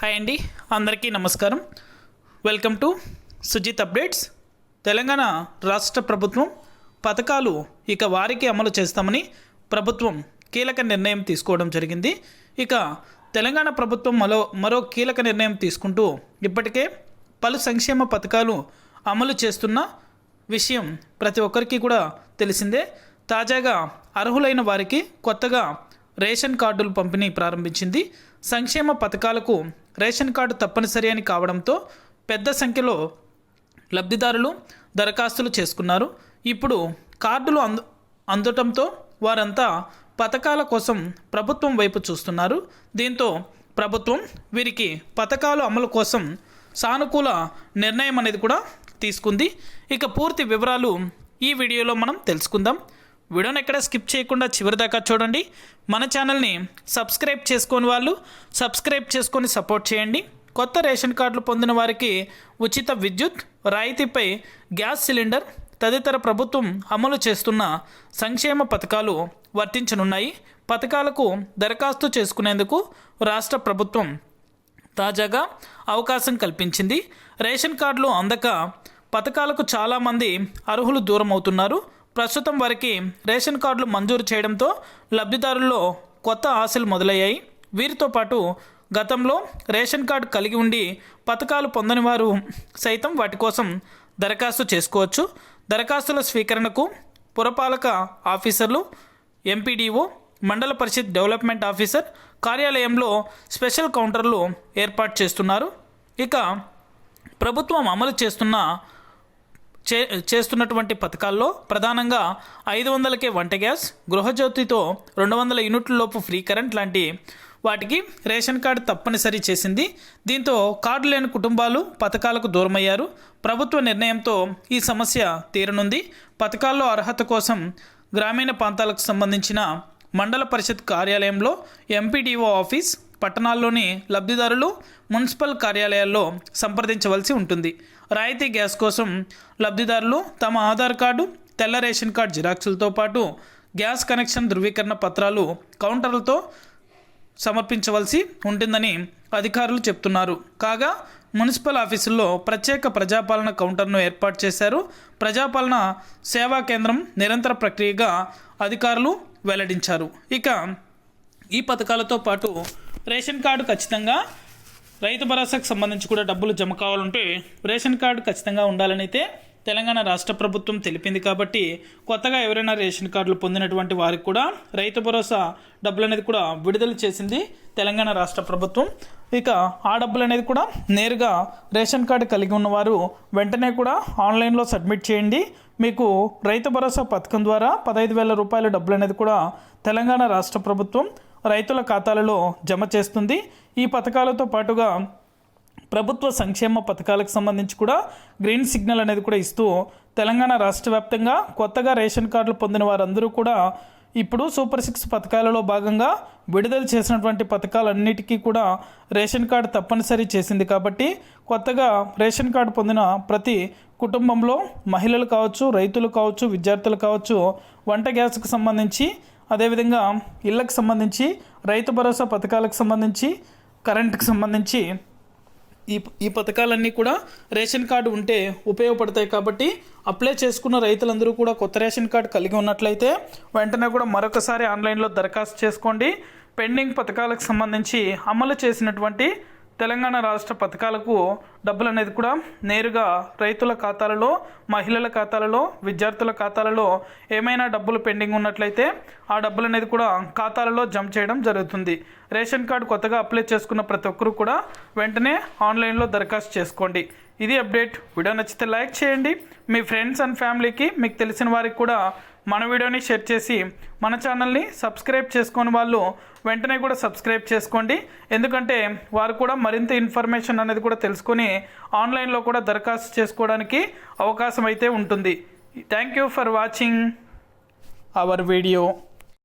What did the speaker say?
Hi అండి అందరికీ నమస్కారం. Welcome to Sujith updates Telangana రాష్ట్ర ప్రభుత్వం పథకాలు ఇక వారికి అమలు చేస్తామని ప్రభుత్వం కీలక నిర్ణయం తీసుకోవడం జరిగింది. ఇక తెలంగాణ ప్రభుత్వం మరో మరో కీలక నిర్ణయం తీసుకుంటూ ఇప్పటికే పలు సంక్షేమ పథకాలు అమలు చేస్తున్న విషయం ప్రతి ఒక్కరికి కూడా తెలిసిందే. తాజాగా అర్హులైన వారికి కొత్తగా రేషన్ కార్డులు పంపిణీ ప్రారంభించింది. సంక్షేమ పథకాలకు రేషన్ కార్డు తప్పనిసరి అని కావడంతో పెద్ద సంఖ్యలో లబ్ధిదారులు దరఖాస్తులు చేసుకున్నారు. ఇప్పుడు కార్డులు అందు అందటంతో వారంతా పథకాల కోసం ప్రభుత్వం వైపు చూస్తున్నారు. దీంతో ప్రభుత్వం వీరికి పథకాలు అమలు కోసం సానుకూల నిర్ణయం అనేది కూడా తీసుకుంది. ఇక పూర్తి వివరాలు ఈ వీడియోలో మనం తెలుసుకుందాం. వీడియోని ఎక్కడ స్కిప్ చేయకుండా చివరి దాకా చూడండి. మన ఛానల్ని సబ్స్క్రైబ్ చేసుకొని వాళ్ళు సబ్స్క్రైబ్ చేసుకొని సపోర్ట్ చేయండి. కొత్త రేషన్ కార్డులు పొందిన వారికి ఉచిత విద్యుత్ రాయితీపై గ్యాస్ సిలిండర్ తదితర ప్రభుత్వం అమలు చేస్తున్న సంక్షేమ పథకాలు వర్తించనున్నాయి. పథకాలకు దరఖాస్తు చేసుకునేందుకు రాష్ట్ర ప్రభుత్వం తాజాగా అవకాశం కల్పించింది. రేషన్ కార్డులు అందక పథకాలకు చాలామంది అర్హులు దూరం అవుతున్నారు ప్రస్తుతం వారికి రేషన్ కార్డులు మంజూరు చేయడంతో లబ్ధిదారుల్లో కొత్త ఆశలు మొదలయ్యాయి. వీరితో పాటు గతంలో రేషన్ కార్డు కలిగి ఉండి పథకాలు పొందని వారు సైతం వాటి కోసం దరఖాస్తు చేసుకోవచ్చు. దరఖాస్తుల స్వీకరణకు పురపాలక ఆఫీసర్లు MPDO Mandal Parishad development officer కార్యాలయంలో స్పెషల్ కౌంటర్లు ఏర్పాటు చేస్తున్నారు. ఇక ప్రభుత్వం అమలు చేస్తున్న చే చేస్తున్నటువంటి పథకాల్లో ప్రధానంగా ఐదు వందలకే వంట గ్యాస్ గృహజ్యోతితో రెండు వందల యూనిట్ల లోపు ఫ్రీ కరెంట్ లాంటి వాటికి రేషన్ కార్డు తప్పనిసరి చేసింది. దీంతో కార్డు లేని కుటుంబాలు పథకాలకు దూరమయ్యారు. ప్రభుత్వ నిర్ణయంతో ఈ సమస్య తీరనుంది. పథకాల్లో అర్హత కోసం గ్రామీణ ప్రాంతాలకు సంబంధించిన మండల పరిషత్ కార్యాలయంలో ఎంపీడీఓ ఆఫీస్ పట్టణాల్లోని లబ్ధిదారులు మున్సిపల్ కార్యాలయాల్లో సంప్రదించవలసి ఉంటుంది. రాయితీ గ్యాస్ కోసం లబ్ధిదారులు తమ ఆధార్ కార్డు తెల్ల రేషన్ కార్డు జిరాక్సులతో పాటు గ్యాస్ కనెక్షన్ ధృవీకరణ పత్రాలు కౌంటర్లతో సమర్పించవలసి ఉంటుందని అధికారులు చెప్తున్నారు. కాగా మున్సిపల్ ఆఫీసుల్లో ప్రత్యేక ప్రజాపాలన కౌంటర్ను ఏర్పాటు చేశారు. ప్రజాపాలన సేవా కేంద్రం నిరంతర ప్రక్రియగా అధికారులు వెల్లడించారు. ఇక ఈ పథకాలతో పాటు రేషన్ కార్డు ఖచ్చితంగా రైతు భరోసాకు సంబంధించి కూడా డబ్బులు జమ కావాలంటే రేషన్ కార్డు ఖచ్చితంగా ఉండాలని అయితే తెలంగాణ రాష్ట్ర ప్రభుత్వం తెలిపింది కాబట్టి కొత్తగా ఎవరైనా రేషన్ కార్డులు పొందినటువంటి వారికి కూడా రైతు భరోసా డబ్బులు అనేది కూడా విడుదల చేసింది తెలంగాణ రాష్ట్ర ప్రభుత్వం. ఇక ఆ డబ్బులు అనేది కూడా నేరుగా రేషన్ కార్డు కలిగి ఉన్నవారు వెంటనే కూడా ఆన్లైన్లో సబ్మిట్ చేయండి. మీకు రైతు భరోసా పథకం ద్వారా పదహైదు వేల రూపాయల డబ్బులు అనేది కూడా తెలంగాణ రాష్ట్ర ప్రభుత్వం రైతుల ఖాతాలలో జమ చేస్తుంది. ఈ పథకాలతో పాటుగా ప్రభుత్వ సంక్షేమ పథకాలకు సంబంధించి కూడా గ్రీన్ సిగ్నల్ అనేది కూడా ఇస్తూ తెలంగాణ రాష్ట్ర వ్యాప్తంగా కొత్తగా రేషన్ కార్డులు పొందిన వారందరూ కూడా ఇప్పుడు సూపర్ సిక్స్ పథకాలలో భాగంగా విడుదల చేసినటువంటి పథకాలన్నిటికీ కూడా రేషన్ కార్డు తప్పనిసరి చేసింది కాబట్టి కొత్తగా రేషన్ కార్డు పొందిన ప్రతి కుటుంబంలో మహిళలు కావచ్చు రైతులు కావచ్చు విద్యార్థులు కావచ్చు వంట గ్యాస్కు సంబంధించి అదేవిధంగా ఇళ్ళకు సంబంధించి రైతు భరోసా పథకాలకు సంబంధించి కరెంటుకు సంబంధించి ఈ ఈ పథకాలన్నీ కూడా రేషన్ కార్డు ఉంటే ఉపయోగపడతాయి కాబట్టి అప్లై చేసుకున్న రైతులందరూ కూడా కొత్త రేషన్ కార్డు కలిగి ఉన్నట్లయితే వెంటనే కూడా మరొకసారి ఆన్లైన్లో దరఖాస్తు చేసుకోండి. పెండింగ్ పథకాలకు సంబంధించి అమలు చేసినటువంటి తెలంగాణ రాష్ట్ర పథకాలకు డబ్బులు అనేది కూడా నేరుగా రైతుల ఖాతాలలో మహిళల ఖాతాలలో విద్యార్థుల ఖాతాలలో ఏమైనా డబ్బులు పెండింగ్ ఉన్నట్లయితే ఆ డబ్బులు అనేది కూడా ఖాతాలలో జమ చేయడం జరుగుతుంది. రేషన్ కార్డు కొత్తగా అప్లై చేసుకున్న ప్రతి ఒక్కరూ కూడా వెంటనే ఆన్లైన్లో దరఖాస్తు చేసుకోండి. ఇది అప్డేట్. వీడియో నచ్చితే లైక్ చేయండి. మీ ఫ్రెండ్స్ అండ్ ఫ్యామిలీకి మీకు తెలిసిన వారికి కూడా మన వీడియోని షేర్ చేసి మన ఛానల్ని సబ్స్క్రైబ్ చేసుకుని వాళ్ళు వెంటనే కూడా సబ్స్క్రైబ్ చేసుకోండి. ఎందుకంటే వారు కూడా మరింత ఇన్ఫర్మేషన్ అనేది కూడా తెలుసుకొని ఆన్లైన్లో కూడా దరఖాస్తు చేసుకోవడానికి అవకాశం అయితే ఉంటుంది. Thank you for watching our video